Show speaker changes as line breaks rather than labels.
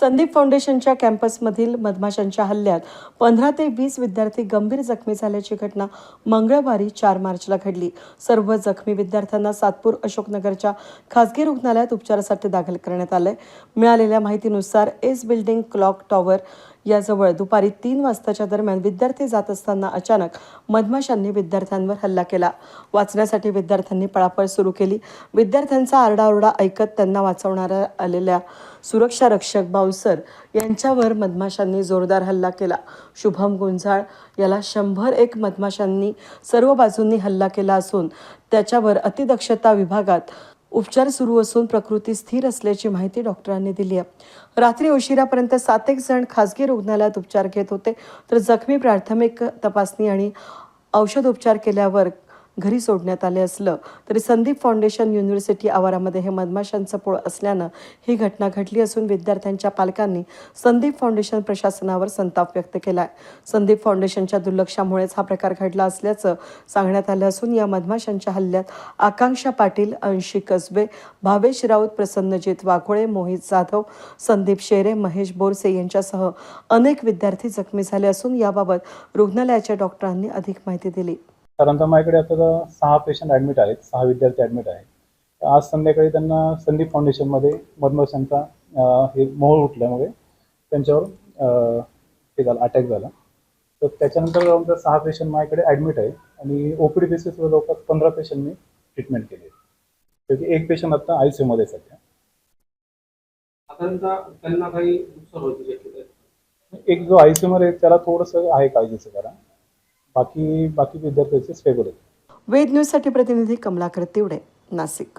संदीप फाउंडेशनच्या कॅम्पसमधील मधमाशांच्या हल्ल्यात पंधरा ते वीस विद्यार्थी गंभीर जखमी झाल्याची घटना मंगळवारी चार मार्चला घडली. सर्व जखमी विद्यार्थ्यांना सातपूर अशोकनगरच्या खासगी रुग्णालयात उपचारासाठी दाखल करण्यात आलंय. मिळालेल्या माहितीनुसार एस बिल्डिंग क्लॉक टॉवर याजवळ दुपारी तीन वाजताच्या दरम्यान विद्यार्थी जात असताना अचानक मधमाशांनी विद्यार्थ्यांवर हल्ला केला. वाचण्यासाठी विद्यार्थ्यांनी पळापळ सुरू केली. विद्यार्थ्यांचा आरडाओरडा ऐकत त्यांना वाचवणाऱ्या आलेल्या सुरक्षा रक्षक बाऊसर यांच्यावर मधमाशांनी जोरदार हल्ला केला. शुभम गुंजाळ याला शंभर एक मधमाशांनी सर्व बाजूंनी हल्ला केला असून त्याच्यावर अतिदक्षता विभागात उपचार सुरू असून प्रकृती स्थिर असल्याची माहिती डॉक्टरांनी दिली आहे. रात्री उशिरापर्यंत सात एक जण खासगी रुग्णालयात उपचार घेत होते. तर जखमी प्राथमिक तपासणी आणि औषधोपचार केल्यावर घरी सोडण्यात आले असलं तरी संदीप फाउंडेशन युनिव्हर्सिटी आवारामध्ये हे मधमाशांचं पोळ असल्यानं ही घटना घडली असून विद्यार्थ्यांच्या पालकांनी संदीप फाउंडेशन प्रशासनावर संताप व्यक्त केला आहे संदीप फाउंडेशनच्या दुर्लक्षामुळेच हा प्रकार घडला असल्याचं सांगण्यात आलं असून या मधमाशांच्या हल्ल्यात आकांक्षा पाटील अंशी कसबे भावेश राऊत प्रसन्नजित वाघोळे मोहित जाधव संदीप शेरे महेश बोरसे यांच्यासह अनेक विद्यार्थी जखमी झाले असून याबाबत रुग्णालयाच्या डॉक्टरांनी अधिक माहिती दिली.
साधारणतः माझ्याकडे आता सहा पेशंट ॲडमिट आहेत सहा विद्यार्थी ॲडमिट आहेत. आज संध्याकाळी त्यांना संदीप फाउंडेशनमध्ये मधमाशांचा हे मोहोळ उठल्यामुळे त्यांच्यावर हे झालं अटॅक झाला. तर त्याच्यानंतर आमच्या सहा पेशंट माझ्याकडे ॲडमिट आहेत आणि ओ पी डी बेसिसवर जवळपास पंधरा पेशंटनी ट्रीटमेंट केली आहे. त्याची एक पेशंट आता आय सी यूमध्ये आहे सध्या.
त्यांना काही आहे
एक जो आय सी यूमध्ये आहे त्याला थोडंसं आहे काळजीचं जरा. बाकी बाकी विद्यार्थ्यांचे स्टेबल आहेत
वेद न्यूजसाठी प्रतिनिधी कमलाकर तिवडे नाशिक.